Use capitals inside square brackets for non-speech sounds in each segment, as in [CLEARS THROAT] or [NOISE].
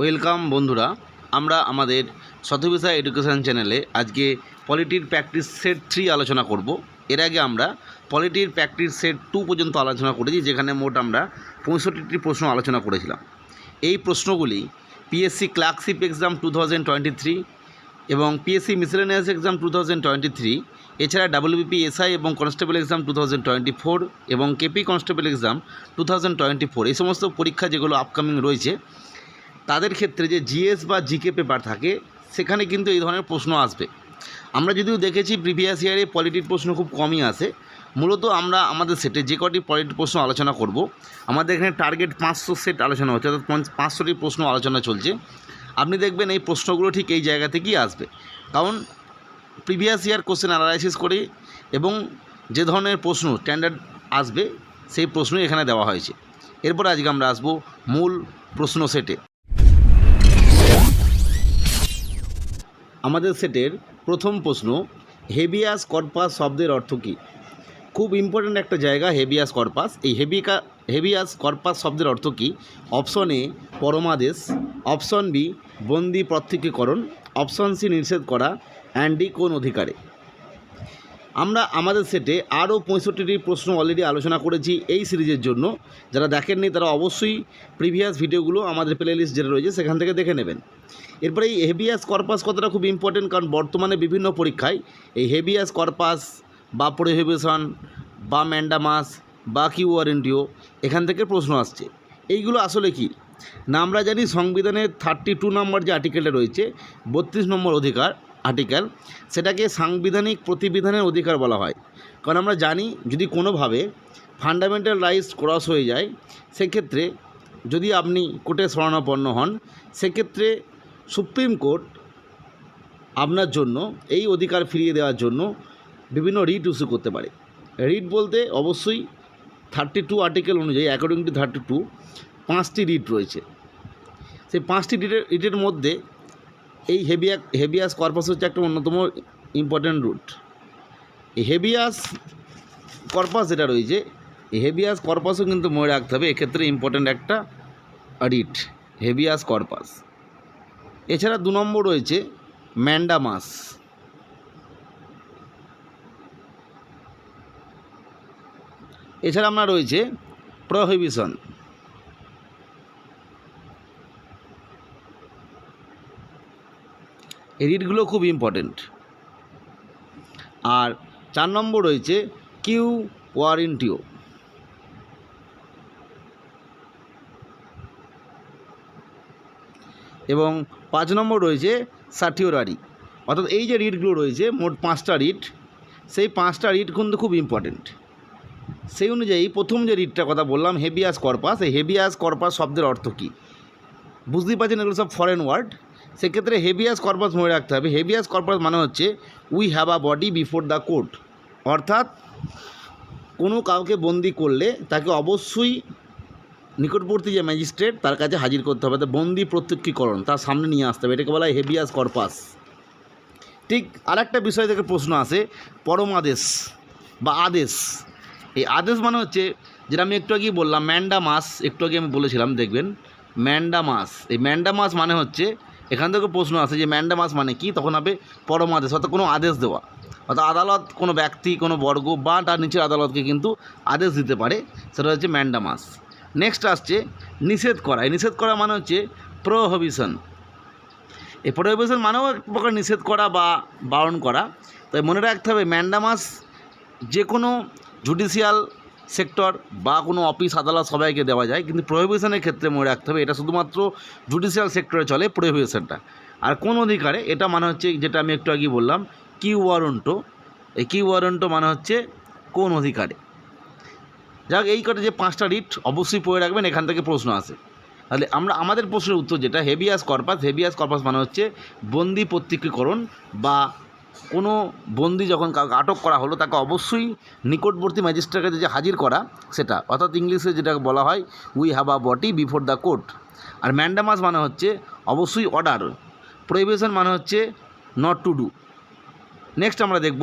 Welcome বন্ধুরা, আমরা আমাদের শতবিষা এডুকেশন চ্যানেলে আজকে পলিটির প্র্যাকটিস সেট থ্রি আলোচনা করব। এর আগে আমরা পলিটির প্র্যাকটিস সেট টু পর্যন্ত আলোচনা করেছি, যেখানে মোট আমরা পঁয়ষট্টিটি প্রশ্ন আলোচনা করেছিলাম। এই প্রশ্নগুলি PSC clerkship exam two thousand twenty three এবং PSC miscellaneous exam two thousand twenty three, এছাড়া ডাব্লিউবিপি এসআই এবং constable exam two thousand twenty four এবং KP constable exam two thousand twenty four, এই সমস্ত পরীক্ষা যেগুলো আপকামিং রয়েছে তাদের ক্ষেত্রে যে জিএস বা জিকে পেপার থাকে, সেখানে কিন্তু এই ধরনের প্রশ্ন আসবে। আমরা যদিও দেখেছি প্রিভিয়াস ইয়ারে পলিটির প্রশ্ন খুব কমই আসে, মূলত আমরা আমাদের সেটে যে কটি পলিটির প্রশ্ন আলোচনা করব, আমাদের এখানে টার্গেট পাঁচশো সেট আলোচনা হচ্ছে, অর্থাৎ পাঁচশোটি প্রশ্ন আলোচনা চলছে। আপনি দেখবেন এই প্রশ্নগুলো ঠিক এই জায়গা থেকেই আসবে? কারণ প্রিভিয়াস ইয়ার কোশ্চেন অ্যানালাইসিস করে এবং যে ধরনের প্রশ্ন স্ট্যান্ডার্ড আসবে, সেই প্রশ্নই এখানে দেওয়া হয়েছে। এরপর আজকে আমরা আসব মূল প্রশ্ন সেটে আমাদের সেটের প্রথম প্রশ্ন হেভিয়াস কর্পাস শব্দের অর্থ কী? খুব ইম্পর্ট্যান্ট একটা জায়গা হেভিয়াস কর্পাস। এই হেভিকা হেভিয়াস কর্পাস শব্দের অর্থ কী? অপশন এ, পরমাদেশ। অপশন বি, বন্দি প্রত্যক্ষীকরণ। অপশন সি, নিষেধ করা। অ্যান্ডি কোন অধিকারে। আমরা আমাদের সেটে আরও পঁয়ষট্টিটি প্রশ্ন অলরেডি আলোচনা করেছি এই সিরিজের জন্য। যারা দেখেননি তারা অবশ্যই প্রিভিয়াস ভিডিওগুলো আমাদের প্লে লিস্ট যেটা রয়েছে সেখান থেকে দেখে নেবেন। এরপরে এই হেভিয়াস কর্পাস কথাটা খুব ইম্পর্টেন্ট কারণ বর্তমানে বিভিন্ন পরীক্ষায় এই হেভিয়াস কর্পাস বা প্রোহিবিশন বা ম্যান্ডামাস বা কি ওয়ারেন্টিও এখান থেকে প্রশ্ন আসছে। এইগুলো আসলে কি? না, আমরা জানি সংবিধানের থার্টি টু নম্বর যে আর্টিকেলটা রয়েছে, বত্রিশ নম্বর অধিকার আর্টিকেল সেটাকে সাংবিধানিক প্রতিবিধানের অধিকার বলা হয়। কারণ আমরা জানি যদি কোনোভাবে ফান্ডামেন্টাল রাইটস ক্রস হয়ে যায়, সেক্ষেত্রে যদি আপনি কোর্টে শরণাপন্ন হন, সেক্ষেত্রে সুপ্রিম কোর্ট আপনার জন্য, এই অধিকার ফিরিয়ে দেওয়ার জন্য বিভিন্ন রিট ইস্যু করতে পারে। রিট বলতে অবশ্যই থার্টি টু আর্টিকেল অনুযায়ী অ্যাকর্ডিং টু থার্টি টু, পাঁচটি রিট রয়েছে। সেই পাঁচটি রিটের রিটের মধ্যে এই হেভিয়া হেভিয়াস কর্পাস হচ্ছে একটা অন্যতম ইম্পর্ট্যান্ট রুট এই হেভিয়াস কর্পাস যেটা রয়েছে, এই হেভিয়াস কর্পাসও কিন্তু মনে রাখতে হবে, এক্ষেত্রে ইম্পর্ট্যান্ট একটা রিট হেভিয়াস কর্পাস। এছাড়া দু নম্বর রয়েছে ম্যান্ডামাস এছাড়া আপনার রয়েছে প্রহিবিশন। এই রিটগুলো খুব ইম্পর্টেন্ট আর চার নম্বর রয়েছে কিউ ওয়ারেন্টিও। এবং পাঁচ নম্বর রয়েছে সার্টিওরারি অর্থাৎ এই যে রিটগুলো রয়েছে, মোট পাঁচটা রিট, সেই পাঁচটা রিট কিন্তু খুব ইম্পর্টেন্ট সেই অনুযায়ী প্রথম যে রিটটার কথা বললাম হেভিয়াস কর্পাস এই হেভিয়াস কর্পাস শব্দের অর্থ কী? বুঝতেই পারছেন এগুলো সব ফরেন ওয়ার্ড সেক্ষেত্রে হেভিয়াস কর্পাস মনে রাখতে হবে। হেভিয়াস কর্পাস মানে হচ্ছে we have a body before the court অর্থাৎ কোনো কাউকে বন্দি করলে তাকে অবশ্যই নিকটবর্তী যে ম্যাজিস্ট্রেট, তার কাছে হাজির করতে হবে। অর্থাৎ বন্দি প্রত্যক্ষীকরণ, তার সামনে নিয়ে আসতে হবে। এটাকে বলা হয় হেভিয়াস কর্পাস। ঠিক আরেকটা বিষয় থেকে প্রশ্ন আসে পরমাদেশ বা আদেশ। এই আদেশ মানে হচ্ছে, যেটা আমি একটু আগেই বললাম, ম্যান্ডামাস, একটু আগে আমি বলেছিলাম, দেখবেন। ম্যান্ডামাস, এই ম্যান্ডামাস মানে হচ্ছে, এখান থেকে প্রশ্ন আসে যে ম্যান্ডামাস মানে কি? তখন হবে পরমাদেশ অর্থাৎ কোনো আদেশ দেওয়া। অর্থাৎ আদালত, কোনো ব্যক্তি, কোনো বর্গ বা তার নিচের আদালতকে কিন্তু আদেশ দিতে পারে, সেটা হচ্ছে ম্যান্ডামাস। নেক্সট আসছে নিষেধ করা। এই নিষেধ করা মানে হচ্ছে প্রোহবিশন এই প্রোহিবিশন মানেও এক প্রকার নিষেধ করা বা বারণ করা। তাই মনে রাখতে হবে, ম্যান্ডামাস যে কোনো জুডিশিয়াল সেক্টর বা কোনো অফিস আদালত সবাইকে দেওয়া যায়। কিন্তু প্রোহিবিশনের ক্ষেত্রে মনে রাখতে হবে, এটা শুধুমাত্র জুডিশিয়াল সেক্টরে চলে প্রোহিবিশনটা আর কোন অধিকারে, এটা মানে হচ্ছে যেটা আমি একটু আগে বললাম কি ওয়ারন্টো এই কি ওয়ারন্টো মানে হচ্ছে কোন অধিকারে। যাক, এই কটা যে পাঁচটা রিট অবশ্যই পড়ে রাখবেন, এখান থেকে প্রশ্ন আসে। তাহলে আমরা, আমাদের প্রশ্নের উত্তর যেটা হেভিয়াস কর্পাস হেভিয়াস কর্পাস মানে হচ্ছে বন্দি প্রত্যক্ষীকরণ বা কোনো বন্দি যখন কাউকে আটক করা হলো, তাকে অবশ্যই নিকটবর্তী ম্যাজিস্ট্রেটের কাছে যে হাজির করা, সেটা। অর্থাৎ ইংলিশে যেটা বলা হয় we have a body before the court R mandamus মানে হচ্ছে, অবশ্যই অর্ডার প্রহিবিশন মানে হচ্ছে নট টু ডু নেক্সট আমরা দেখব,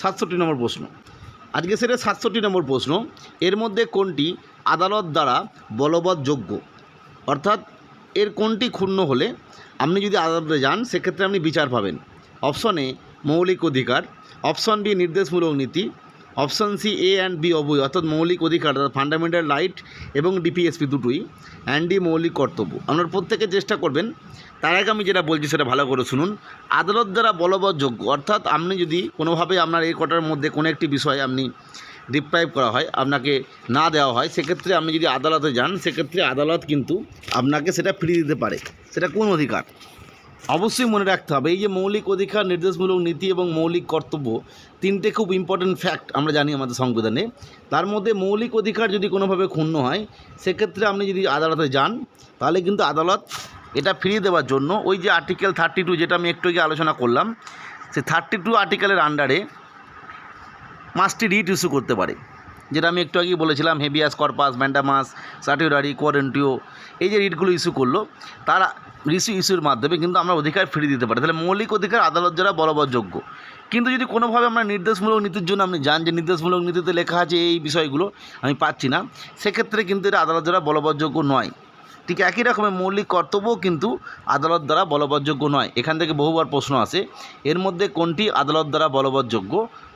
সাতষট্টি নম্বর প্রশ্ন। আজকে সেটা সাতষট্টি নম্বর প্রশ্ন। এর মধ্যে কোনটি আদালত দ্বারা বলবৎযোগ্য অর্থাৎ এর কোনটি ক্ষুণ্ণ হলে আপনি যদি আদালতে যান, সেক্ষেত্রে আপনি বিচার পাবেন। অপশন এ, মৌলিক অধিকার। অপশন বি, নির্দেশমূলক নীতি। Option C A and B অবৈ অর্থাৎ মৌলিক অধিকার, অর্থাৎ ফান্ডামেন্টাল রাইট এবং ডিপিএসপি দুটোই অ্যান্ড ডি মৌলিক কর্তব্য। আপনারা প্রত্যেকে চেষ্টা করবেন, তার আগে আমি যেটা বলছি সেটা ভালো করে শুনুন। আদালত দ্বারা বলবৎযোগ্য, অর্থাৎ আপনি যদি কোনোভাবে আপনার এই কটার মধ্যে কোনো একটি বিষয় আপনি ডিপ্রাইভ করা হয়, আপনাকে না দেওয়া হয়, সেক্ষেত্রে আপনি যদি আদালতে যান, সেক্ষেত্রে আদালত কিন্তু আপনাকে সেটা ফিরিয়ে দিতে পারে। সেটা কোন অধিকার? অবশ্যই মনে রাখতে হবে, এই যে মৌলিক অধিকার, নির্দেশমূলক নীতি এবং মৌলিক কর্তব্য তিনটে খুব ইম্পর্ট্যান্ট ফ্যাক্ট আমরা জানি আমাদের সংবিধানে। তার মধ্যে মৌলিক অধিকার যদি কোনোভাবে ক্ষুণ্ণ হয়, সেক্ষেত্রে আপনি যদি আদালতে যান, তাহলে কিন্তু আদালত এটা ফিরিয়ে দেওয়ার জন্য ওই যে আর্টিকেল থার্টি টু যেটা আমি একটু আগে আলোচনা করলাম, সে থার্টি টু আর্টিকেলের আন্ডারে পাঁচটি রিট ইস্যু করতে পারে। যেটা আমি একটু আগেই বলেছিলাম habeas corpus mandamus certiorari quo warranto এই যে রিটগুলো ইস্যু করল, তারা রিসু ইস্যুর মাধ্যমে কিন্তু আমরা অধিকার ফিরিয়ে দিতে পারি। তাহলে মৌলিক অধিকার আদালত দ্বারা বলবৎযোগ্য। কিন্তু যদি কোনোভাবে আমরা নির্দেশমূলক নীতির জন্য আপনি জান যে নির্দেশমূলক নীতিতে লেখা আছে এই বিষয়গুলো, আমি পাচ্ছি না। সেক্ষেত্রে কিন্তু এটা আদালত দ্বারা বলবৎযোগ্য নয়। ঠিক একই রকমের মৌলিক কর্তব্যও কিন্তু আদালত দ্বারা বলবৎযোগ্য নয়। এখান থেকে বহুবার প্রশ্ন আসে, এর মধ্যে কোনটি আদালত দ্বারা বলবৎযোগ্য?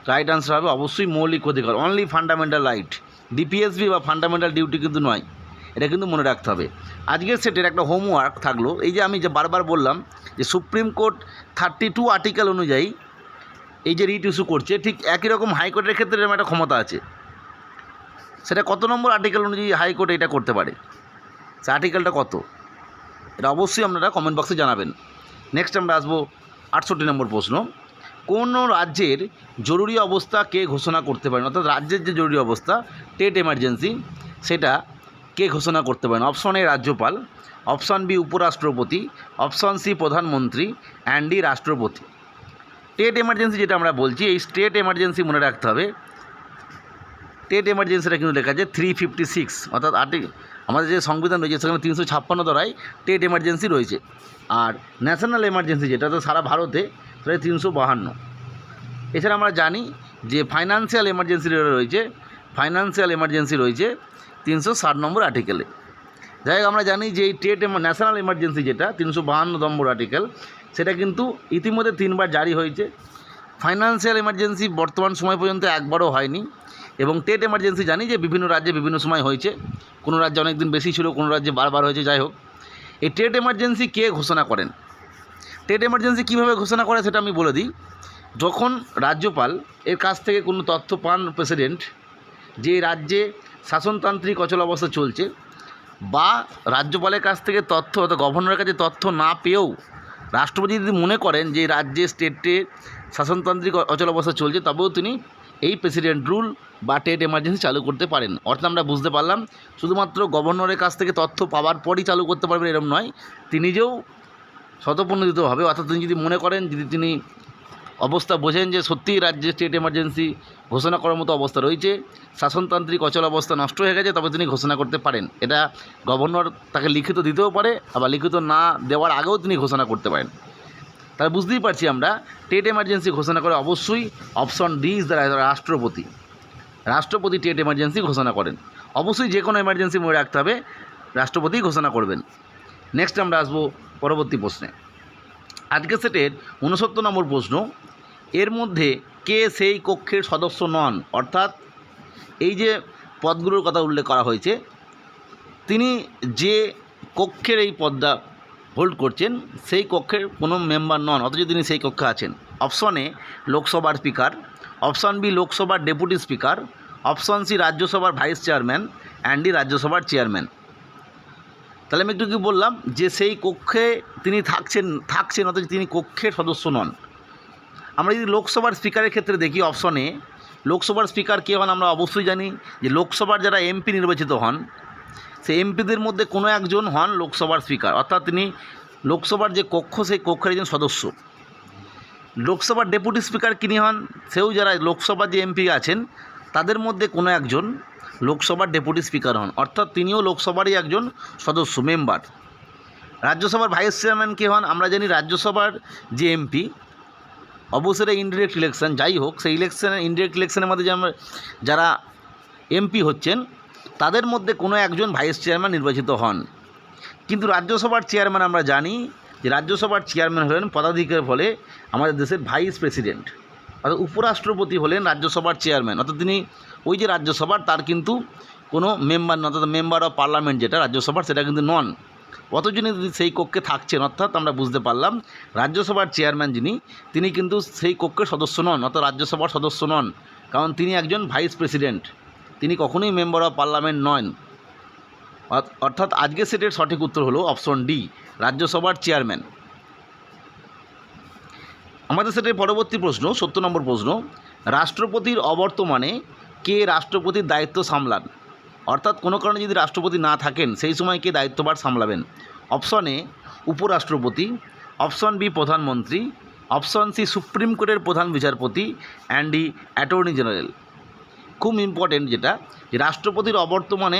রাইট আনসার হবে অবশ্যই মৌলিক অধিকার অনলি ফান্ডামেন্টাল রাইট ডিপিএসবি বা ফান্ডামেন্টাল ডিউটি কিন্তু নয়। এটা কিন্তু মনে রাখতে হবে। আজকের সেটের একটা হোমওয়ার্ক থাকল। এই যে আমি যে বারবার বললাম যে supreme court thirty two article অনুযায়ী এই যে রিট ইস্যু করছে, ঠিক একই রকম হাইকোর্টের ক্ষেত্রে এরকম একটা ক্ষমতা আছে। সেটা কত নম্বর আর্টিকেল অনুযায়ী হাইকোর্ট এটা করতে পারে? সে আর্টিকেলটা কত? এটা অবশ্যই আপনারা কমেন্ট বক্সে জানাবেন। নেক্সট আমরা আসব আটষট্টি নম্বর প্রশ্ন। কোন রাজ্যের জরুরি অবস্থা কে ঘোষণা করতে পারেন অর্থাৎ রাজ্যের যে জরুরি অবস্থা স্টেট এমার্জেন্সি সেটা কে ঘোষণা করতে পারেন? অপশন এ রাজ্যপাল, অপশন বি উপরাষ্ট্রপতি, অপশন সি প্রধানমন্ত্রী, অ্যান্ড রাষ্ট্রপতি। স্টেট এমার্জেন্সি যেটা আমরা বলছি, এই স্টেট এমার্জেন্সি মনে রাখতে হবে। স্টেট এমার্জেন্সিটা কিন্তু লেখা আছে থ্রি ফিফটি সিক্স, অর্থাৎ আর্টি আমাদের যে সংবিধান রয়েছে, সেখানে তিনশো ছাপ্পান্ন দ্বারাই স্টেট এমার্জেন্সি রয়েছে। আর ন্যাশনাল এমার্জেন্সি যেটা, তো সারা ভারতে সেটা তিনশো বাহান্ন। এছাড়া আমরা জানি যে ফাইন্যান্সিয়াল এমার্জেন্সি রয়েছে, ফাইন্যান্সিয়াল এমার্জেন্সি রয়েছে তিনশো ষাট নম্বর আর্টিকেলে যাই হোক, আমরা জানি যে এই স্টেট ন্যাশনাল এমার্জেন্সি যেটা, তিনশো বাহান্ন নম্বর আর্টিকেল সেটা কিন্তু ইতিমধ্যে তিনবার জারি হয়েছে। ফাইন্যান্সিয়াল এমার্জেন্সি বর্তমান সময় পর্যন্ত একবারও হয়নি এবং টেট এমার্জেন্সি জানি যে বিভিন্ন রাজ্যে বিভিন্ন সময় হয়েছে। কোনো রাজ্যে অনেক দিন বেশি ছিল, কোনো রাজ্যে বারবার হয়েছে, যাই হোক। এই স্টেট এমার্জেন্সি কে ঘোষণা করেন? স্টেট এমার্জেন্সি কীভাবে ঘোষণা করে সেটা আমি বলে দিই। যখন রাজ্যপাল এর কাছ থেকে কোনো তথ্য পান প্রেসিডেন্ট, যে রাজ্যে শাসনতান্ত্রিক অচল অবস্থা চলছে বা রাজ্যপালের কাছ থেকে তথ্য অর্থাৎ গভর্নরের কাছে তথ্য না পেয়েও রাষ্ট্রপতি যদি মনে করেন যে রাজ্যে, স্টেটে শাসনতান্ত্রিক অচল অবস্থা চলছে, তবেও তিনি এই প্রেসিডেন্ট রুল বা টেট এমার্জেন্সি চালু করতে পারেন। অর্থাৎ আমরা বুঝতে পারলাম, শুধুমাত্র গভর্নরের কাছ থেকে তথ্য পাওয়ার পরই চালু করতে পারবেন এরকম নয়। তিনি নিজেও স্বতঃপ্রণোদিতভাবে, অর্থাৎ তিনি যদি মনে করেন, যদি তিনি অবস্থা বোঝেন যে সত্যিই রাজ্যে স্টেট এমার্জেন্সি ঘোষণা করার মতো অবস্থা রয়েছে। শাসনতান্ত্রিক অচল অবস্থা নষ্ট হয়ে গেছে, তবে তিনি ঘোষণা করতে পারেন। এটা গভর্নর তাকে লিখিত দিতেও পারে, আবার লিখিত না দেওয়ার আগেও তিনি ঘোষণা করতে পারেন। তাহলে বুঝতেই পারছি আমরা স্টেট এমার্জেন্সি ঘোষণা করে অবশ্যই অপশন ডি ইজ দ্য রাষ্ট্রপতি। রাষ্ট্রপতি স্টেট এমার্জেন্সি ঘোষণা করেন। অবশ্যই যে কোনো এমার্জেন্সি মনে রাখতে হবে, রাষ্ট্রপতি ঘোষণা করবেন। নেক্সট আমরা আসব পরবর্তী প্রশ্নে। আজকে সেটের উনসত্তর নম্বর প্রশ্ন এর মধ্যে কে সেই কক্ষের সদস্য নন? অর্থাৎ এই যে পদগুলোর কথা উল্লেখ করা হয়েছে, তিনি যে কক্ষের এই পদটা হোল্ড করছেন, সেই কক্ষের কোনো মেম্বার নন, অথচ তিনি সেই কক্ষে আছেন। অপশন এ, লোকসভার স্পিকার, অপশন বি, লোকসভার ডেপুটি স্পিকার, অপশন সি, রাজ্যসভার ভাইস চেয়ারম্যান, অ্যান্ড রাজ্যসভার চেয়ারম্যান। তাহলে আমি একটু কি বললাম, যে সেই কক্ষে তিনি থাকছেন থাকছেন, অথচ তিনি কক্ষের সদস্য নন। আমরা যদি লোকসভার স্পিকারের ক্ষেত্রে দেখি অপশনে লোকসভার স্পিকার কে হন আমরা অবশ্যই জানি যে লোকসভার যারা এমপি নির্বাচিত হন, সেই এমপিদের মধ্যে কোনো একজন হন লোকসভার স্পিকার। অর্থাৎ তিনি লোকসভার যে কক্ষ, সেই কক্ষের একজন সদস্য। লোকসভার ডেপুটি স্পিকার কিনি হন, সেও যারা লোকসভার যে এমপি আছেন, তাদের মধ্যে কোনো একজন লোকসভার ডেপুটি স্পিকার হন। অর্থাৎ তিনিও লোকসভারই একজন সদস্য, মেম্বার। রাজ্যসভার ভাইস চেয়ারম্যান কে হন, আমরা জানি রাজ্যসভার যে এমপি অবসরে ইনডিরেক্ট ইলেকশন যাই হোক, সেই ইলেকশনে ইনডিরেক্ট ইলেকশনের মধ্যে যে যারা এমপি হচ্ছেন, তাদের মধ্যে কোনো একজন ভাইস চেয়ারম্যান নির্বাচিত হন। কিন্তু রাজ্যসভার চেয়ারম্যান আমরা জানি যে রাজ্যসভার চেয়ারম্যান হলেন পদাধিকার ফলে আমাদের দেশের ভাইস প্রেসিডেন্ট অর্থাৎ উপরাষ্ট্রপতি হলেন রাজ্যসভার চেয়ারম্যান অর্থাৎ তিনি ওই যে রাজ্যসভার, তার কিন্তু কোনো মেম্বার না অর্থাৎ মেম্বার অফ পার্লামেন্ট যেটা রাজ্যসভার, সেটা কিন্তু নন। অথচ যিনি সেই কক্ষে থাকছেন, অর্থাৎ আমরা বুঝতে পারলাম, রাজ্যসভার চেয়ারম্যান যিনি, তিনি কিন্তু সেই কক্ষের সদস্য নন, অর্থাৎ রাজ্যসভার সদস্য নন। কারণ তিনি একজন ভাইস প্রেসিডেন্ট, তিনি কখনোই মেম্বার অফ পার্লামেন্ট নন। অর্থ- অর্থাৎ আজকে সেটের সঠিক উত্তর হলো অপশন ডি, রাজ্যসভার চেয়ারম্যান। আমাদের সেটের পরবর্তী প্রশ্ন, সত্তর নম্বর প্রশ্ন, রাষ্ট্রপতির অবর্তমানে কে রাষ্ট্রপতির দায়িত্ব সামলান? অর্থাৎ কোনো কারণে যদি রাষ্ট্রপতি না থাকেন, সেই সময় কে দায়িত্বভার সামলাবেন? অপশন এ উপরাষ্ট্রপতি অপশন বি প্রধানমন্ত্রী অপশন সি সুপ্রিম কোর্টের প্রধান বিচারপতি অ্যান্ড ডি অ্যাটর্নি জেনারেল খুব ইম্পর্টেন্ট যেটা, যে রাষ্ট্রপতির অবর্তমানে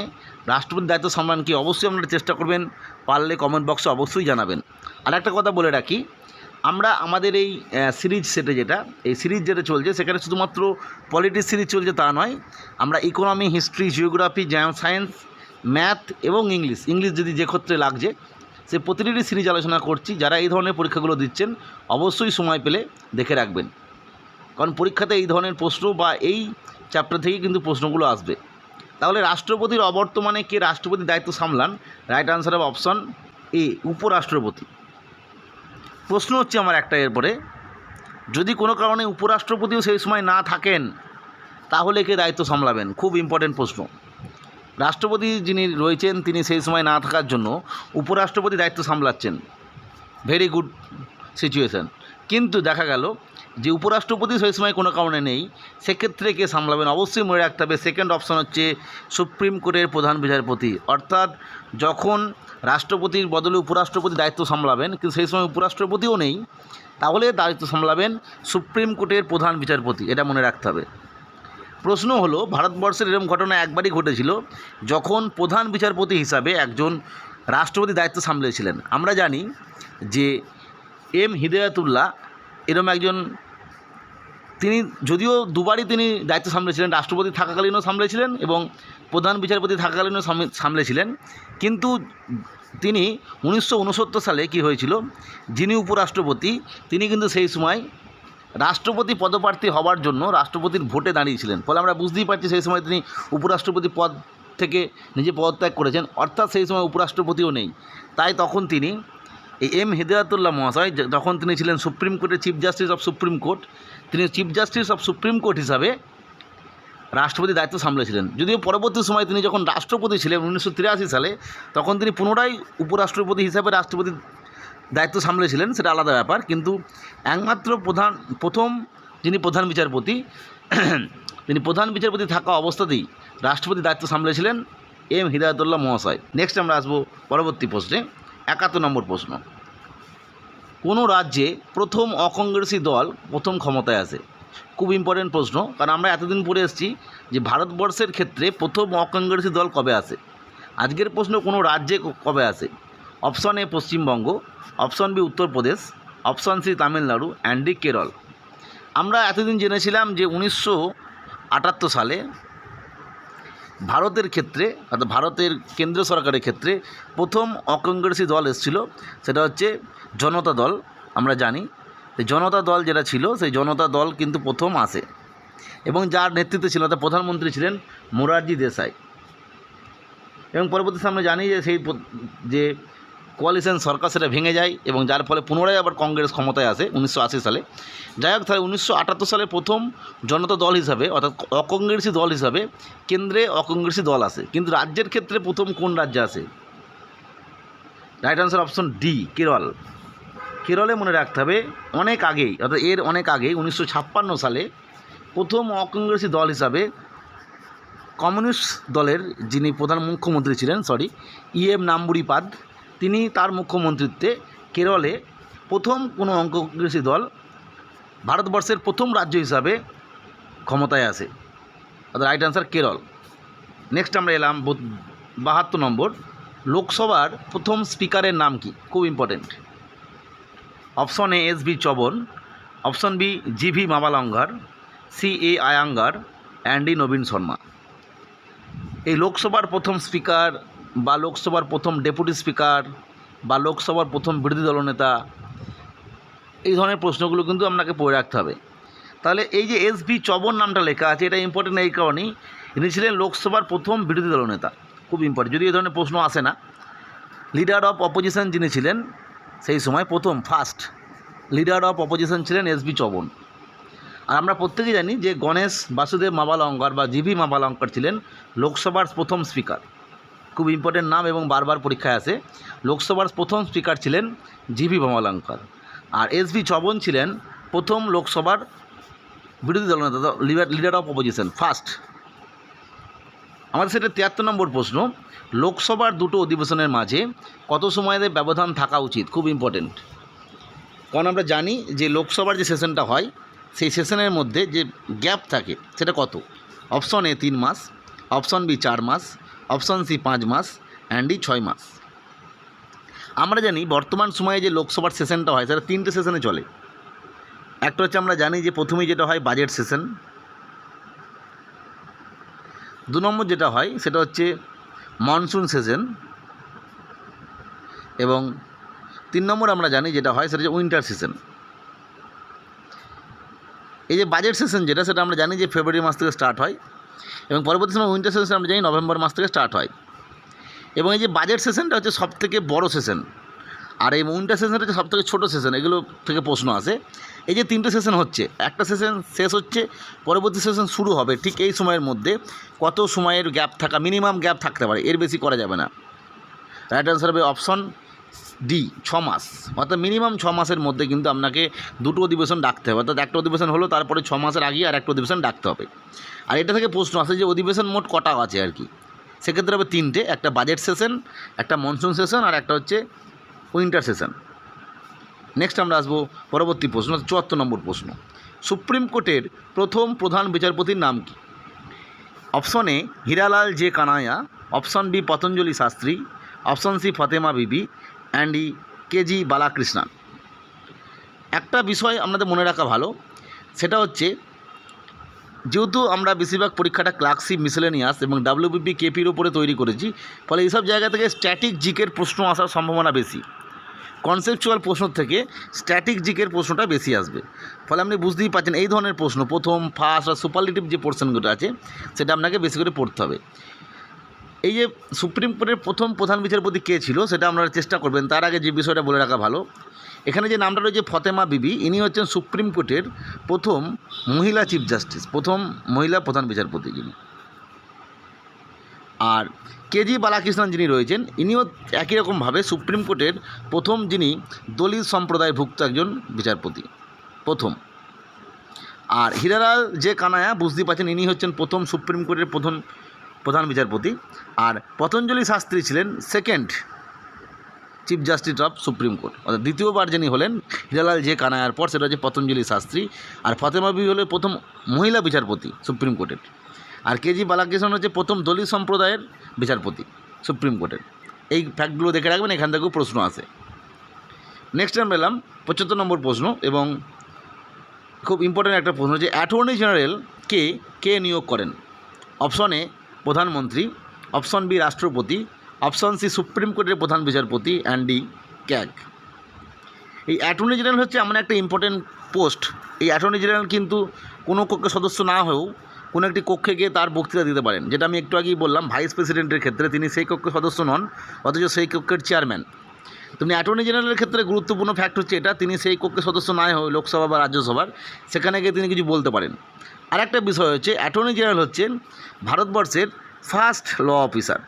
রাষ্ট্রপতির দায়িত্ব সামলান কি অবশ্যই আপনারা চেষ্টা করবেন, পারলে কমেন্ট বক্সে অবশ্যই জানাবেন। আর একটা কথা বলে রাখি আমরা আমাদের এই সিরিজ সেটে যেটা, এই সিরিজ যেটা চলছে, সেখানে শুধুমাত্র পলিটিক্স সিরিজ চলছে তা নয়, আমরা ইকোনমি, হিস্ট্রি, জিওগ্রাফি, জ্যাম সায়েন্স, ম্যাথ এবং ইংলিশ ইংলিশ যদি যে ক্ষেত্রে লাগছে, সে প্রতিটি সিরিজ আলোচনা করছি, যারা এই ধরনের পরীক্ষাগুলো দিচ্ছেন, অবশ্যই সময় পেলে দেখে রাখবেন। কারণ পরীক্ষাতে এই ধরনের প্রশ্ন বা এই চ্যাপ্টার থেকেই কিন্তু প্রশ্নগুলো আসবে। তাহলে রাষ্ট্রপতির অবর্তমানে কে রাষ্ট্রপতির দায়িত্ব সামলান? রাইট আনসার অপশন এ উপরাষ্ট্রপতি। প্রশ্ন হচ্ছে আমার একটা এরপরে, যদি কোনো কারণে উপরাষ্ট্রপতিও সেই সময় না থাকেন, তাহলে কে দায়িত্ব সামলাবেন। খুব ইম্পর্টেন্ট প্রশ্ন। রাষ্ট্রপতি যিনি রয়েছেন, তিনি সেই সময় না থাকার জন্য উপরাষ্ট্রপতি দায়িত্ব সামলাচ্ছেন। ভেরি গুড সিচুয়েশান কিন্তু দেখা গেল যে উপরাষ্ট্রপতি সেই সময় কোনো কারণে নেই, সেক্ষেত্রে কে সামলাবেন? অবশ্যই মনে রাখতে হবে সেকেন্ড অপশন হচ্ছে সুপ্রিম কোর্টের প্রধান বিচারপতি। অর্থাৎ যখন রাষ্ট্রপতির বদলে উপরাষ্ট্রপতি দায়িত্ব সামলাবেন, কিন্তু সেই সময় উপরাষ্ট্রপতিও নেই, তাহলে দায়িত্ব সামলাবেন সুপ্রিম কোর্টের প্রধান বিচারপতি, এটা মনে রাখতে হবে। প্রশ্ন হলো, ভারতবর্ষের এরকম ঘটনা একবারই ঘটেছিল যখন প্রধান বিচারপতি হিসাবে একজন রাষ্ট্রপতি দায়িত্ব সামলেছিলেন। আমরা জানি যে এম হিদায়াতুল্লাহ এরম একজন, তিনি যদিও দুবারই তিনি দায়িত্ব সামলেছিলেন, রাষ্ট্রপতি থাকাকালীনও সামলেছিলেন এবং প্রধান বিচারপতি থাকাকালীনও সামলে- সামলেছিলেন। কিন্তু তিনি উনিশশো উনসত্তর সালে কি হয়েছিল, যিনি উপরাষ্ট্রপতি, তিনি কিন্তু সেই সময় রাষ্ট্রপতি পদপ্রার্থী হওয়ার জন্য রাষ্ট্রপতির ভোটে দাঁড়িয়েছিলেন। ফলে আমরা বুঝতেই পারছি সেই সময় তিনি উপরাষ্ট্রপতি পদ থেকে নিজে পদত্যাগ করেছেন, অর্থাৎ সেই সময় উপরাষ্ট্রপতিও নেই। তাই তখন তিনি এই এম হিদায়াতুল্লাহ মহাশয় যখন তিনি ছিলেন সুপ্রিম কোর্টের chief justice of supreme court তিনি chief justice of supreme court হিসাবে রাষ্ট্রপতি দায়িত্ব সামলেছিলেন। যদিও পরবর্তী সময় তিনি যখন রাষ্ট্রপতি ছিলেন উনিশশো তিরাশি সালে, তখন তিনি পুনরায় উপরাষ্ট্রপতি হিসাবে রাষ্ট্রপতির দায়িত্ব সামলেছিলেন, সেটা আলাদা ব্যাপার। কিন্তু একমাত্র প্রধান, প্রথম যিনি প্রধান বিচারপতি, [CLEARS THROAT] তিনি প্রধান বিচারপতি থাকা অবস্থাতেই রাষ্ট্রপতি দায়িত্ব সামলেছিলেন এম হিদায়তুল্লাহ মহাশয়। নেক্সট আমরা আসব পরবর্তী প্রশ্নে। একাত্তর নম্বর প্রশ্ন। কোনো রাজ্যে প্রথম অকংগ্রেসি দল প্রথম ক্ষমতায় আসে? খুব ইম্পর্টেন্ট প্রশ্ন, কারণ আমরা এতদিন পড়ে এসেছি যে ভারতবর্ষের ক্ষেত্রে প্রথম অকংগ্রেসি দল কবে আসে? আজকের প্রশ্ন, কোনো রাজ্যে কবে আসে? Option A Paschimbanga option B Uttar Pradesh option C Tamil Nadu and Kerala. আমরা এতদিন জেনেছিলাম যে উনিশশো আটাত্তর সালে ভারতের ক্ষেত্রে, অর্থাৎ ভারতের কেন্দ্রীয় সরকারের ক্ষেত্রে প্রথম অকংগ্রেসি দল এসেছিল, সেটা হচ্ছে জনতা দল, আমরা জানি। জনতা দল যেটা ছিল, সেই জনতা দল কিন্তু প্রথম আসে। এবং যার নেতৃত্বে ছিল অর্থাৎ প্রধানমন্ত্রী ছিলেন মোরারজি দেশাই। এবং পরবর্তীতে আমরা জানি যে সেই যে কোয়ালিশন সরকার সেটা ভেঙে যায় এবং যার ফলে পুনরায় আবার কংগ্রেস ক্ষমতায় আসে উনিশশো আশি সালে। যাই হোক, তাহলে উনিশশো আটাত্তর সালে প্রথম জনতা দল হিসাবে, অর্থাৎ অকংগ্রেসি দল হিসাবে কেন্দ্রে অকংগ্রেসি দল আসে। কিন্তু রাজ্যের ক্ষেত্রে প্রথম কোন রাজ্যে আসে? Right answer option D Kerala. কেরলে মনে রাখতে হবে, অনেক আগেই, অর্থাৎ এর অনেক আগেই উনিশশো সালে প্রথম অকংগ্রেসি দল হিসাবে কমিউনিস্ট দলের যিনি প্রধান মুখ্যমন্ত্রী ছিলেন সরি ইএম নাম্বুরিপাদ তিনি তার মুখ্যমন্ত্রীত্বে কেরলে প্রথম কোনো অঙ্কগ্রেসী দল ভারতবর্ষের প্রথম রাজ্য হিসাবে ক্ষমতায় আসে। অর্থাৎ রাইট আনসার কেরল। নেক্সট আমরা এলাম বাহাত্তর নম্বর। লোকসভার প্রথম স্পিকারের নাম কি? খুব important option A S B Chavan, option B G V Mavalankar C A Ayyangar and D নবীন শর্মা। এই লোকসভার প্রথম স্পিকার বা লোকসভার প্রথম ডেপুটি স্পিকার বা লোকসভার প্রথম বিরোধী দলনেতা এই ধরনের প্রশ্নগুলো কিন্তু আপনাকে পড়ে রাখতে হবে। তাহলে এই যে এস বি চবন নামটা লেখা আছে, এটা ইম্পর্টেন্ট এই কারণেই ইনি ছিলেন লোকসভার প্রথম বিরোধী দলনেতা খুব ইম্পর্টেন্ট যদি এই ধরনের প্রশ্ন আসে না লিডার অফ অপোজিশন যিনি ছিলেন, সেই সময় প্রথম ফার্স্ট লিডার অফ অপোজিশন ছিলেন এস বি চবন। আর আমরা প্রত্যেকেই জানি যে গণেশ বাসুদেব মাবালঙ্কর বা জিভি মাবালঙ্কর ছিলেন লোকসভার প্রথম স্পিকার। খুব ইম্পর্টেন্ট নাম এবং বারবার পরীক্ষায় আসে। লোকসভার প্রথম স্পিকার ছিলেন জিভি মাবালঙ্কর আর এস ভি চবন ছিলেন প্রথম লোকসভার বিরোধী দলনেতা লিডার অফ অপোজিশন ফার্স্ট আমাদের সেটা তিয়াত্তর নম্বর প্রশ্ন, লোকসভার দুটো অধিবেশনের মাঝে কত সময়ের ব্যবধান থাকা উচিত? খুব ইম্পর্টেন্ট কারণ আমরা জানি যে লোকসভার যে সেশনটা হয়, সেই সেশনের মধ্যে যে গ্যাপ থাকে, সেটা কত? অপশন এ তিন মাস অপশন বি চার মাস অপশন সি, পাঁচ মাস অ্যান্ড ছয় মাস। আমরা জানি বর্তমান সময়ে যে লোকসভার সেশনটা হয়, সেটা তিনটে সেশনে চলে। একটা হচ্ছে আমরা জানি যে প্রথমেই যেটা হয় বাজেট সেশন দু নম্বর যেটা হয়, সেটা হচ্ছে মনসুন সেশন এবং তিন নম্বর আমরা জানি যেটা হয়, সেটা হচ্ছে উইন্টার সেশন এই যে বাজেট সেশন যেটা, সেটা আমরা জানি যে ফেব্রুয়ারি মাস থেকে স্টার্ট হয়। এবং পরবর্তী সময় উইন্টার সেশন আমরা জানি নভেম্বর মাস থেকে স্টার্ট হয়। এবং এই যে বাজেট সেশনটা হচ্ছে সব থেকে বড়ো সেশন আর এই উইন্টার সেশনটা হচ্ছে সব থেকে ছোটো সেশন এগুলো থেকে প্রশ্ন আসে। এই যে তিনটে সেশন হচ্ছে, একটা সেশন শেষ হচ্ছে, পরবর্তী সেশন শুরু হবে ঠিক এই সময়ের মধ্যে। কত সময়ের গ্যাপ থাকা মিনিমাম গ্যাপ থাকতে পারে, এর বেশি করা যাবে না। রাইট অ্যান্সার হবে অপশন ডি, ছ মাস। অর্থাৎ মিনিমাম ছ মাসের মধ্যে কিন্তু আপনাকে দুটো অধিবেশন ডাকতে হবে। অর্থাৎ একটা অধিবেশন হলো, তারপরে ছ মাসের আগে আর একটা অধিবেশন ডাকতে হবে। আর এটা থেকে প্রশ্ন আসে যে অধিবেশন মোট কটা আছে আর কি? সেক্ষেত্রে হবে তিনটে, একটা বাজেট সেশন একটা মনসুন সেশন আর একটা হচ্ছে উইন্টার সেশন নেক্সট আমরা আসব পরবর্তী প্রশ্ন, চুয়াত্তর নম্বর প্রশ্ন। সুপ্রিম কোর্টের প্রথম প্রধান বিচারপতির নাম কি? Option A, Hiralal J Kania option B, Patanjali Sastri, option C, Fatima Bibi and KG বালাকৃষ্ণান। একটা বিষয় আপনাদের মনে রাখা ভালো, সেটা হচ্ছে যেহেতু আমরা বেশিরভাগ পরীক্ষাটা ক্লার্কশিপ, মিসেলেনিয়াস এবং ডাব্লিউবিপি, কেপির ওপরে তৈরি করেছি, ফলে এইসব জায়গা থেকে স্ট্যাটিক জিকের প্রশ্ন আসার সম্ভাবনা বেশি। কনসেপচুয়াল প্রশ্ন থেকে স্ট্যাটিক জিকের প্রশ্নটা বেশি আসবে। ফলে আপনি বুঝতেই পারছেন এই ধরনের প্রশ্ন, প্রথম ফার্স্ট আর সুপারলিটিভ যে পোর্শনগুলো আছে, সেটা আপনাকে বেশি করে পড়তে হবে। এই যে সুপ্রিম কোর্টের প্রথম প্রধান বিচারপতি কে ছিল, সেটা আপনারা চেষ্টা করবেন। তার আগে যে বিষয়টা বলে রাখা ভালো। এখানে যে নামটা রয়েছে ফতেমা বিবি, ইনি হচ্ছেন সুপ্রিম কোর্টের প্রথম মহিলা চিফ জাস্টিস, প্রথম মহিলা প্রধান বিচারপতি যিনি। আর কেজি বালাকৃষ্ণন যিনি রয়েছেন, ইনিও একই রকমভাবে সুপ্রিম কোর্টের প্রথম যিনি দলিত সম্প্রদায়ভুক্ত একজন বিচারপতি, প্রথম। আর হীরালাল যে কানায়া বুঝতে পারছেন, ইনি হচ্ছেন প্রথম সুপ্রিম কোর্টের প্রথম প্রধান বিচারপতি। আর পতঞ্জলি শাস্ত্রী ছিলেন second chief justice of supreme court অর্থাৎ দ্বিতীয়বার যিনি হলেন হীরালাল যে কানায়ার পর, সেটা হচ্ছে পতঞ্জলি শাস্ত্রী। আর ফতেমা বিবি হলে প্রথম মহিলা বিচারপতি সুপ্রিম কোর্টের আর কেজি বালাকৃষ্ণন হচ্ছে প্রথম দলিত সম্প্রদায়ের বিচারপতি সুপ্রিম কোর্টের এই ফ্যাক্টগুলো দেখে রাখবেন, এখান থেকেও প্রশ্ন আসে। নেক্সট আমরা এলাম, পঁচাত্তর নম্বর প্রশ্ন এবং খুব ইম্পর্ট্যান্ট একটা প্রশ্ন যে অ্যাটর্নি জেনারেল কে কে নিয়োগ করেন? অপশন প্রধানমন্ত্রী, অপশন বি রাষ্ট্রপতি, অপশন সি সুপ্রিম কোর্টের প্রধান বিচারপতি অ্যান্ড ক্যাগ। এই অ্যাটর্নি জেনারেল হচ্ছে এমন একটা ইম্পর্টেন্ট পোস্ট এই অ্যাটর্নি জেনারেল কিন্তু কোনো কক্ষের সদস্য না হয়েও কোনো একটি কক্ষে গিয়ে তার বক্তৃতা দিতে পারেন। যেটা আমি একটু আগেই বললাম ভাইস প্রেসিডেন্টের ক্ষেত্রে তিনি সেই কক্ষের সদস্য নন, অথচ সেই কক্ষের চেয়ারম্যান তেমনি অ্যাটর্নি জেনারেলের ক্ষেত্রে গুরুত্বপূর্ণ ফ্যাক্ট হচ্ছে এটা, তিনি সেই কক্ষের সদস্য না হয়ে লোকসভা বা রাজ্যসভার, সেখানে গিয়ে তিনি কিছু বলতে পারেন। আরেকটা বিষয় হচ্ছে অ্যাটর্নি জেনারেল হচ্ছেন ভারতবর্ষের ফার্স্ট ল অফিসার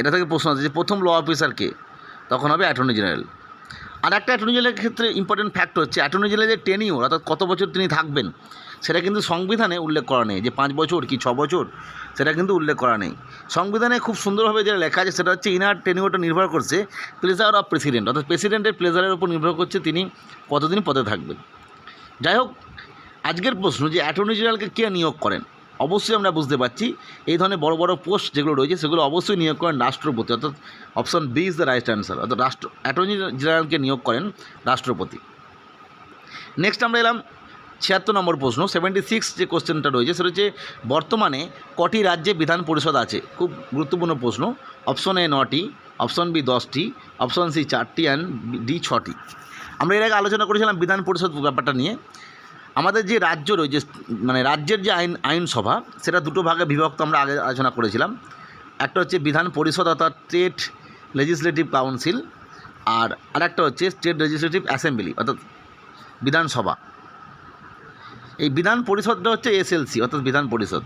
এটা থেকে প্রশ্ন আছে যে প্রথম ল অফিসার কে? তখন হবে অ্যাটর্নি জেনারেল আর একটা অ্যাটর্নি জেনারেলের ক্ষেত্রে ইম্পর্টেন্ট ফ্যাক্ট হচ্ছে অ্যাটর্নি জেনারেলের টেনিওর অর্থাৎ কত বছর তিনি থাকবেন, সেটা কিন্তু সংবিধানে উল্লেখ করা নেই। যে পাঁচ বছর কি ছ বছর, সেটা কিন্তু উল্লেখ করা নেই। সংবিধানে খুব সুন্দরভাবে যেটা লেখা আছে, সেটা হচ্ছে ইনার টেনিওরটা নির্ভর করছে প্লেজার অফ প্রেসিডেন্ট অর্থাৎ প্রেসিডেন্টের প্লেজারের উপর নির্ভর করছে তিনি কতদিন পদে থাকবেন। যাই হোক আজকের প্রশ্ন যে অ্যাটর্নি জেনারেলকে কে নিয়োগ করেন? অবশ্যই আমরা বুঝতে পারছি। এই ধরনের বড় বড় পোস্ট যেগুলো রয়েছে, সেগুলো অবশ্যই নিয়োগ করেন রাষ্ট্রপতি, অর্থাৎ option B is the right answer, অর্থাৎ রাষ্ট্র, অ্যাটর্নি জেনারেলকে নিয়োগ করেন রাষ্ট্রপতি। নেক্সট আমরা এলাম ছিয়াত্তর নম্বর প্রশ্ন সেভেন্টি সিক্স যে কোশ্চেনটা রয়েছে, সেটা হচ্ছে বর্তমানে কটি রাজ্যে বিধান পরিষদ আছে? খুব গুরুত্বপূর্ণ প্রশ্ন। অপশন এ নটি, অপশন বি দশটি, অপশন সি চারটি অ্যান্ড ডি ছটি। আমরা এর আগে আলোচনা করেছিলাম বিধান পরিষদ ব্যাপারটা নিয়ে। আমাদের যে রাজ্য রয়েছে মানে রাজ্যের যে আইন, আইনসভা, সেটা দুটো ভাগে বিভক্ত আমরা আগে আলোচনা করেছিলাম। একটা হচ্ছে বিধান পরিষদ অর্থাৎ স্টেট লেজিসলেটিভ কাউন্সিল আর আরেকটা হচ্ছে স্টেট লেজিসলেটিভ অ্যাসেম্বলি অর্থাৎ বিধানসভা। এই বিধান পরিষদটা হচ্ছে এসএলসি, অর্থাৎ বিধান পরিষদ।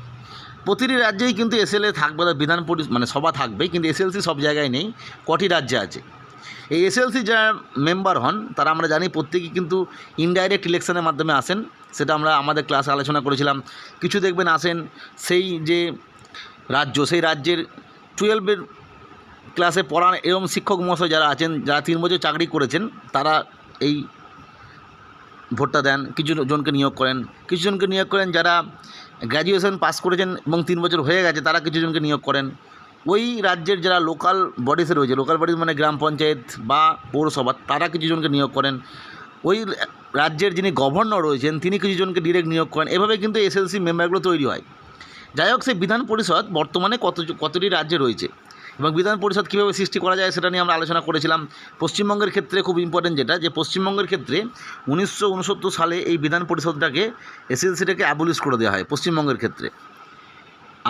প্রতিটি রাজ্যেই কিন্তু এসএলএ থাকবে, অর্থাৎ বিধান পরিষদ মানে সভা থাকবে কিন্তু এসএলসি সব জায়গায় নেই, কটি রাজ্যে আছে? এই এসএলসি যারা মেম্বার হন, তারা আমরা জানি প্রত্যেকেই কিন্তু ইনডাইরেক্ট ইলেকশনের মাধ্যমে আসেন। সেটা আমরা আমাদের ক্লাসে আলোচনা করেছিলাম। কিছু দেখবেন আসেন, সেই যে রাজ্য, সেই রাজ্যের টুয়েলভের ক্লাসে পড়ান এরকম শিক্ষক মহাশয় যারা আছেন, যারা তিন বছর চাকরি করেছেন, তারা এই ভোটটা দেন। কিছু জনকে নিয়োগ করেন। কিছু জনকে নিয়োগ করেন যারা গ্র্যাজুয়েশন পাস করেছেন এবং তিন বছর হয়ে গেছে, তারা কিছু জনকে নিয়োগ করেন। ওই রাজ্যের যারা লোকাল বডিসে রয়েছে লোকাল বডিজ মানে গ্রাম পঞ্চায়েত বা পৌরসভা, তারা কিছু জনকে নিয়োগ করেন। ওই রাজ্যের যিনি গভর্নর রয়েছেন, তিনি কিছু জনকে ডিরেক্ট নিয়োগ করেন। এভাবে কিন্তু এসএলসি মেম্বারগুলো তৈরি হয়। যাই হোক, সেই বিধান পরিষদ বর্তমানে কত, কতটি রাজ্যে রয়েছে এবং বিধান পরিষদ কীভাবে সৃষ্টি করা যায় সেটা নিয়ে আমরা আলোচনা করেছিলাম। পশ্চিমবঙ্গের ক্ষেত্রে খুব ইম্পর্টেন্ট যেটা, যে পশ্চিমবঙ্গের ক্ষেত্রে উনিশশো উনসত্তর সালে এই বিধান পরিষদটাকে এসএলসিটাকে অ্যাবলিশ করে দেওয়া হয় পশ্চিমবঙ্গের ক্ষেত্রে।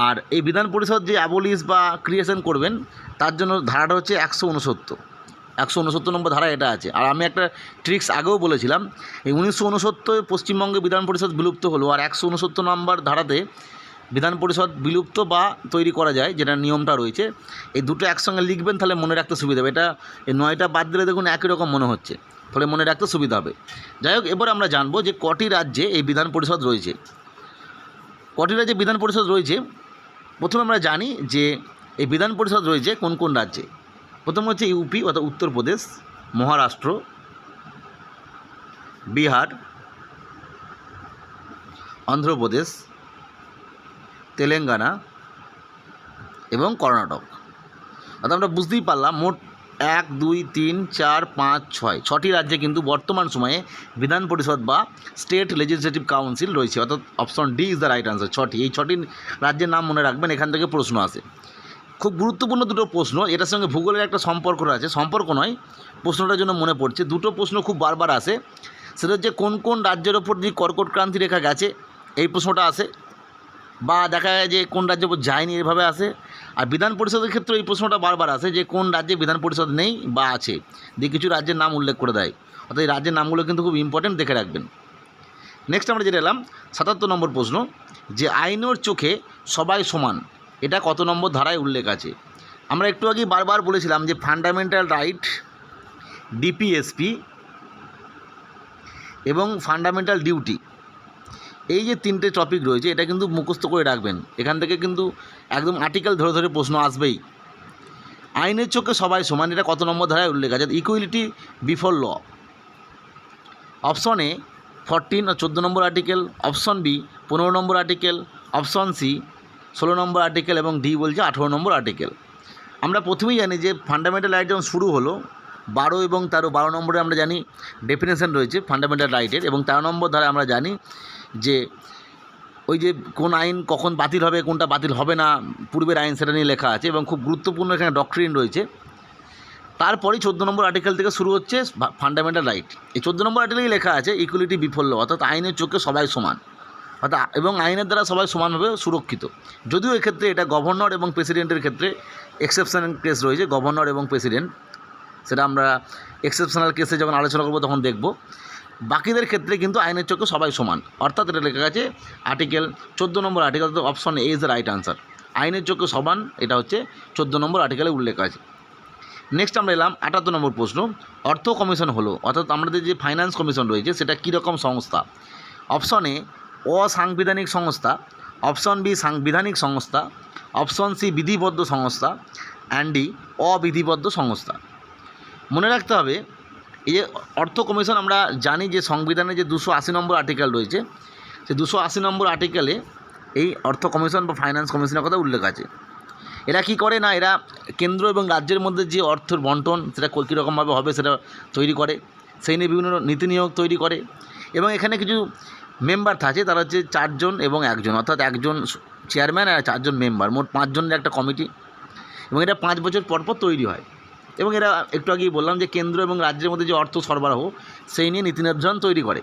আর এই বিধান পরিষদ যে অ্যাবলিশ বা ক্রিয়েশন করবেন, তার জন্য ধারাটা হচ্ছে একশো উনসত্তর একশো উনসত্তর নম্বর ধারা এটা আছে। আর আমি একটা ট্রিক্স আগেও বলেছিলাম, এই উনিশশো উনসত্তর পশ্চিমবঙ্গে বিধান পরিষদ বিলুপ্ত হলো, আর একশো উনসত্তর নম্বর ধারাতে বিধান পরিষদ বিলুপ্ত বা তৈরি করা যায়, যেটা নিয়মটা রয়েছে, এই দুটো একসঙ্গে লিখবেন, তাহলে মনে রাখতে সুবিধা হবে। এটা, এই নয়টা বাদ দিলে দেখুন একই রকম মনে হচ্ছে ফলে মনে রাখতে সুবিধা হবে। যাই হোক, এবার আমরা জানব যে কটি রাজ্যে এই বিধান পরিষদ রয়েছে। কটি রাজ্যে বিধান পরিষদ রয়েছে? প্রথমে আমরা জানি যে এই বিধান পরিষদ রয়েছে কোন কোন রাজ্যে। প্রথম হচ্ছে ইউপি অর্থাৎ উত্তরপ্রদেশ, মহারাষ্ট্র, বিহার, অন্ধ্রপ্রদেশ, তেলেঙ্গানা এবং কর্ণাটক। অর্থাৎ আমরা বুঝতেই পারলাম মোট এক, দুই, তিন, চার, পাঁচ, ছয়। ছটি রাজ্যে কিন্তু বর্তমান সময়ে বিধান পরিষদ বা স্টেট লেজিসলেটিভ কাউন্সিল রয়েছে। অর্থাৎ option D is the right answer ছটি। এই ছটি রাজ্যের নাম মনে রাখবেন, এখান থেকে প্রশ্ন আসে। খুব গুরুত্বপূর্ণ দুটো প্রশ্ন, এটার সঙ্গে ভূগোলের একটা সম্পর্ক আছে। সম্পর্ক নয়, প্রশ্নটার জন্য মনে পড়ছে। দুটো প্রশ্ন খুব বারবার আসে। সেটা হচ্ছে, কোন কোন রাজ্যের ওপর দিয়ে কর্কট ক্রান্তি রেখা গেছে, এই প্রশ্নটা আসে। বা দেখা যায় যে কোন রাজ্যে যায়নি এভাবে আসে আর বিধান পরিষদের ক্ষেত্রে এই প্রশ্নটা বারবার আসে যে কোন রাজ্যে বিধান পরিষদ নেই বা আছে। দিয়ে কিছু রাজ্যের নাম উল্লেখ করে দেয়। অর্থাৎ এই রাজ্যের নামগুলো কিন্তু খুব ইম্পর্টেন্ট দেখে রাখবেন। নেক্সট আমরা যেটা এলাম, সাতাত্তর নম্বর প্রশ্ন, যে আইনের চোখে সবাই সমান, এটা কত নম্বর ধারায় উল্লেখ আছে? আমরা একটু আগে বারবার বলেছিলাম যে ফান্ডামেন্টাল রাইট ডিপিএসপি এবং ফান্ডামেন্টাল ডিউটি এই যে তিনটে টপিক রয়েছে, এটা কিন্তু মুখস্থ করে রাখবেন। এখান থেকে কিন্তু একদম আর্টিকেল ধরে ধরে প্রশ্ন আসবেই। আইনের চোখে সবাই সমান, এটা কত নম্বর ধারায় উল্লেখ আছে? Equality before law option A fourteen ও চোদ্দ নম্বর আর্টিকেল অপশন বি পনেরো নম্বর আর্টিকেল অপশন সি ষোলো নম্বর আর্টিকেল এবং ডি বলছে আঠেরো নম্বর আর্টিকেল আমরা প্রথমেই জানি যে ফান্ডামেন্টাল রাইট যখন শুরু হলো বারো এবং তেরো বারো নম্বরে আমরা জানি ডেফিনেশন রয়েছে ফান্ডামেন্টাল রাইটের এবং তেরো নম্বর ধারায় আমরা জানি যে ওই যে কোন আইন কখন বাতিল হবে, কোনটা বাতিল হবে না, পূর্বের আইন সেটা নিয়ে লেখা আছে এবং খুব গুরুত্বপূর্ণ এখানে ডক্ট্রিন রয়েছে। তারপরেই চোদ্দ নম্বর আর্টিকেল থেকে শুরু হচ্ছে ফান্ডামেন্টাল রাইট এই চোদ্দ নম্বর আর্টিকেলেই লেখা আছে ইকুয়ালিটি বিফল্য, অর্থাৎ আইনের চোখে সবাই সমান। অর্থাৎ এবং আইনের দ্বারা সবাই সমানভাবে সুরক্ষিত। যদিও এক্ষেত্রে এটা গভর্নর এবং প্রেসিডেন্টের ক্ষেত্রে এক্সেপশনাল কেস রয়েছে গভর্নর এবং প্রেসিডেন্ট সেটা আমরা এক্সেপশনাল কেসে যখন আলোচনা করব তখন দেখব। বাকিদের ক্ষেত্রে কিন্তু আইনের চোখে সবাই সমান। অর্থাৎ এটা লেখা আছে আর্টিকেল চোদ্দ নম্বর article option A is the right answer আইনের চোখে সমান, এটা হচ্ছে চোদ্দ নম্বর আর্টিকেলে উল্লেখ আছে। নেক্সট আমরা এলাম আটাত্তর নম্বর প্রশ্ন, অর্থ কমিশন হলো, অর্থাৎ আমাদের যে ফাইন্যান্স কমিশন রয়েছে, সেটা কীরকম সংস্থা? অপশন এ অসাংবিধানিক সংস্থা। অপশন বি সাংবিধানিক সংস্থা। অপশন সি বিধিবদ্ধ সংস্থা। অ্যান্ডি অবিধিবদ্ধ সংস্থা। মনে রাখতে হবে, এই যে অর্থ কমিশন আমরা জানি যে সংবিধানে যে দুশো আশি নম্বর আর্টিকেল রয়েছে সে দুশো আশি নম্বর আর্টিকেলে এই অর্থ কমিশন বা ফাইন্যান্স কমিশনের কথা উল্লেখ আছে। এরা কি করে না, এরা কেন্দ্র এবং রাজ্যের মধ্যে যে অর্থের বন্টন, সেটা কীরকমভাবে হবে সেটা তৈরি করে, সেই নিয়ে বিভিন্ন নীতি নিয়োগ তৈরি করে এবং এখানে কিছু মেম্বার থাকে, তারা হচ্ছে চারজন এবং একজন, অর্থাৎ একজন চেয়ারম্যান আর চারজন মেম্বার মোট পাঁচজনের একটা কমিটি এবং এটা পাঁচ বছর পর পর তৈরি হয়। এবং এরা একটু আগেই বললাম যে কেন্দ্র এবং রাজ্যের মধ্যে যে অর্থ সরবরাহ, সেই নিয়ে নীতি নির্ধারণ তৈরি করে।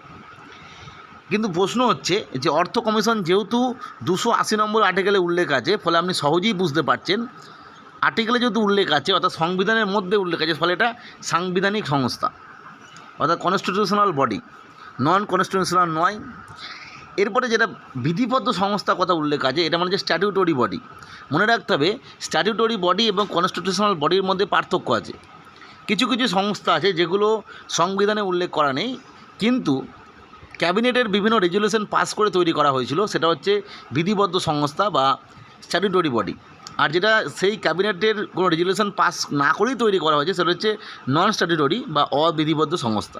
কিন্তু প্রশ্ন হচ্ছে যে অর্থ কমিশন যেহেতু দুশো আশি নম্বর আর্টিকেলে উল্লেখ আছে, ফলে আপনি সহজেই বুঝতে পারছেন। আর্টিকেলে যেহেতু উল্লেখ আছে, অর্থাৎ সংবিধানের মধ্যে উল্লেখ আছে, ফলে এটা সাংবিধানিক সংস্থা, অর্থাৎ কনস্টিটিউশনাল বডি নন কনস্টিটিউশনাল নয়। এরপরে যেটা বিধিবদ্ধ সংস্থার কথা উল্লেখ আছে, এটা মানে যে স্ট্যাটিউটরি বডি মনে রাখতে হবে স্ট্যাটিউটরি বডি এবং কনস্টিটিউশনাল বডির মধ্যে পার্থক্য আছে। কিছু কিছু সংস্থা আছে যেগুলো সংবিধানে উল্লেখ করা নেই, কিন্তু ক্যাবিনেটের বিভিন্ন রেজুলেশন পাস করে তৈরি করা হয়েছিল, সেটা হচ্ছে বিধিবদ্ধ সংস্থা বা স্ট্যাটিউটরি বডি আর যেটা সেই ক্যাবিনেটের কোনো রেজুলেশন পাস না করেই তৈরি করা হয়েছে, সেটা হচ্ছে নন স্ট্যাটিউটরি বা অবিধিবদ্ধ সংস্থা।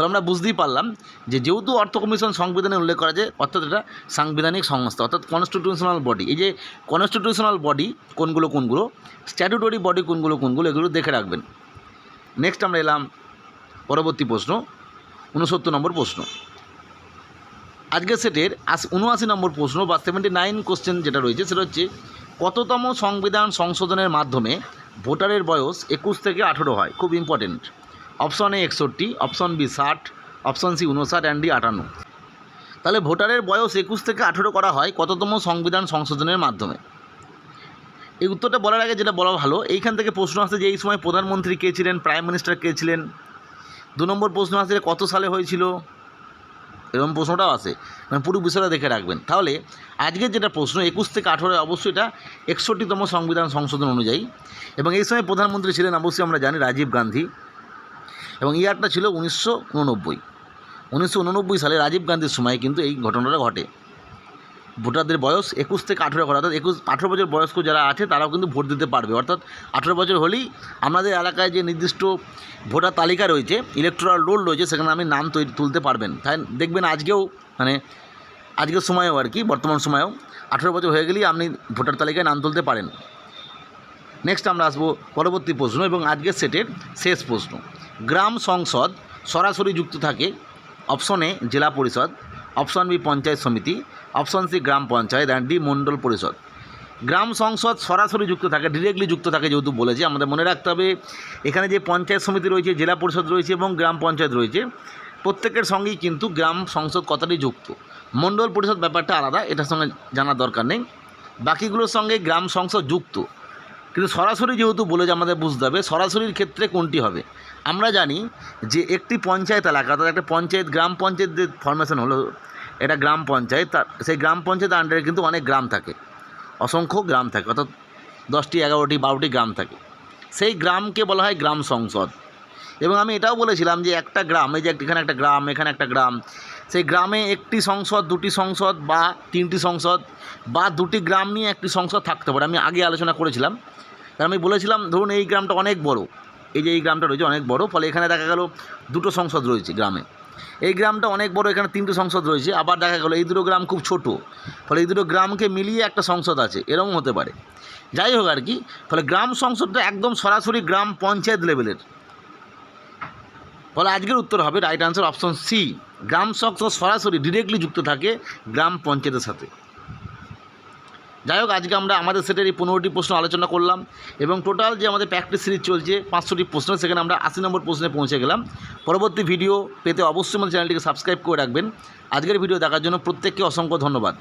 ফলে আমরা বুঝতেই পারলাম যে যেহেতু অর্থ কমিশন সংবিধানে উল্লেখ করা আছে অর্থাৎ এটা সাংবিধানিক সংস্থা, অর্থাৎ কনস্টিটিউশনাল বডি এই যে কনস্টিটিউশনাল বডি কোনগুলো কোনগুলো স্ট্যাটিউটরি বডি কোনগুলো কোনগুলো, এগুলো দেখে রাখবেন। নেক্সট আমরা এলাম পরবর্তী প্রশ্ন উনসত্তর নম্বর প্রশ্ন। আজকের সেটের আশি উনআশি নম্বর প্রশ্ন বা সেভেন্টি নাইন কোশ্চেন যেটা রয়েছে, সেটা হচ্ছে কততম সংবিধান সংশোধনের মাধ্যমে ভোটারের বয়স একুশ থেকে আঠেরো হয়? খুব ইম্পর্টেন্ট অপশন এ একষট্টি, অপশন বি ষাট, অপশন সি উনষাট অ্যান্ড ডি আটান্ন। তাহলে ভোটারের বয়স একুশ থেকে আঠেরো করা হয় কততম সংবিধান সংশোধনের মাধ্যমে? এই উত্তরটা বলার আগে যেটা বলা ভালো, এইখান থেকে প্রশ্ন আসছে যে এই সময় প্রধানমন্ত্রী কে ছিলেন, প্রাইম মিনিস্টার কে ছিলেন? দু নম্বর প্রশ্ন আসছে কত সালে হয়েছিল? এরকম প্রশ্নটাও আসে। মানে পুরো বিষয়টা দেখে রাখবেন। তাহলে আজকের যেটা প্রশ্ন, একুশ থেকে আঠেরো অবশ্যই এটা একষট্টিতম সংবিধান সংশোধন অনুযায়ী। এবং এই সময় প্রধানমন্ত্রী ছিলেন, অবশ্যই আমরা জানি, রাজীব গান্ধী। এবং ইয়ারটা ছিল উনিশশো উননব্বই। উনিশশো উননব্বই সালে রাজীব গান্ধীর সময় কিন্তু এই ঘটনাটা ঘটে। ভোটারদের বয়স একুশ থেকে আঠেরো করা অর্থাৎ একুশ, আঠেরো বছর বয়স্ক যারা আছে তারাও কিন্তু ভোট দিতে পারবে। অর্থাৎ আঠেরো বছর হলেই আমাদের এলাকায় যে নির্দিষ্ট ভোটার তালিকা রয়েছে ইলেকট্রাল রোল রয়েছে, সেখানে আপনি নাম তৈরি তুলতে পারবেন। তাই দেখবেন আজকেও মানে আজকের সময়েও আর কি, বর্তমান সময়েও আঠেরো বছর হয়ে গেলেই আপনি ভোটার তালিকায় নাম তুলতে পারেন। নেক্সট আমরা আসব পরবর্তী প্রশ্ন এবং আজকের সেটের শেষ প্রশ্ন। গ্রাম সংসদ সরাসরি যুক্ত থাকে অপশন এ জেলা পরিষদ, অপশন বি পঞ্চায়েত সমিতি, option C gram panchayat and D মণ্ডল পরিষদ। গ্রাম সংসদ সরাসরি যুক্ত থাকে ডিরেক্টলি যুক্ত থাকে যেহেতু বলেছে আমাদের মনে রাখতে হবে, এখানে যে পঞ্চায়েত সমিতি রয়েছে, জেলা পরিষদ রয়েছে এবং গ্রাম পঞ্চায়েত রয়েছে, প্রত্যেকের সঙ্গেই কিন্তু গ্রাম সংসদ কথাটি যুক্ত? মণ্ডল পরিষদ ব্যাপারটা আলাদা, এটার সঙ্গে জানার দরকার নেই। বাকিগুলোর সঙ্গে গ্রাম সংসদ যুক্ত কিন্তু সরাসরি যেহেতু বলে যে আমাদের বুঝতে হবে, সরাসরির ক্ষেত্রে কোনটি হবে? আমরা জানি যে একটি পঞ্চায়েত এলাকা, অর্থাৎ একটা পঞ্চায়েত, গ্রাম পঞ্চায়েত ফরমেশন হলো, এটা গ্রাম পঞ্চায়েত, তার, সেই গ্রাম পঞ্চায়েত আন্ডারে কিন্তু অনেক গ্রাম থাকে। অসংখ্য গ্রাম থাকে, অর্থাৎ দশটি, এগারোটি, বারোটি গ্রাম থাকে। সেই গ্রামকে বলা হয় গ্রাম সংসদ। এবং আমি এটাও বলেছিলাম যে একটা গ্রাম, এই যে এখানে একটা গ্রাম, এখানে একটা গ্রাম, সেই গ্রামে একটি সংসদ, দুটি সংসদ বা তিনটি সংসদ বা দুটি গ্রাম নিয়ে একটি সংসদ থাকতে পারে। আমি আগে আলোচনা করেছিলাম। কারণ আমি বলেছিলাম, ধরুন এই গ্রামটা অনেক বড়, এই যে এই গ্রামটা রয়েছে অনেক বড়, ফলে এখানে দেখা গেল দুটো সংসদ রয়েছে গ্রামে। এই গ্রামটা অনেক বড়, এখানে তিনটে সংসদ রয়েছে, আবার দেখা গেলো এই দুটো গ্রাম খুব ছোট, ফলে এই দুটো গ্রামকে মিলিয়ে একটা সংসদ আছে, এরকম হতে পারে। যাই হোক আর কি, ফলে গ্রাম সংসদটা একদম সরাসরি গ্রাম পঞ্চায়েত লেভেলের। ফলে আজকের উত্তর হবে right answer option C gram sansad সরাসরি ডিরেক্টলি যুক্ত থাকে গ্রাম পঞ্চায়েতের সাথে। যাই হোক, আজকে আমরা আমাদের সেটের এই পনেরোটি প্রশ্ন আলোচনা করলাম এবং টোটাল যে আমাদের প্র্যাকটিস সিরিজ চলছে, পাঁচশোটি প্রশ্ন, সেখানে আমরা আশি নম্বর প্রশ্নে পৌঁছে গেলাম। পরবর্তী ভিডিও পেতে অবশ্যই আমাদের চ্যানেলটিকে সাবস্ক্রাইব করে রাখবেন। আজকের ভিডিও দেখার জন্য প্রত্যেককে অসংখ্য ধন্যবাদ।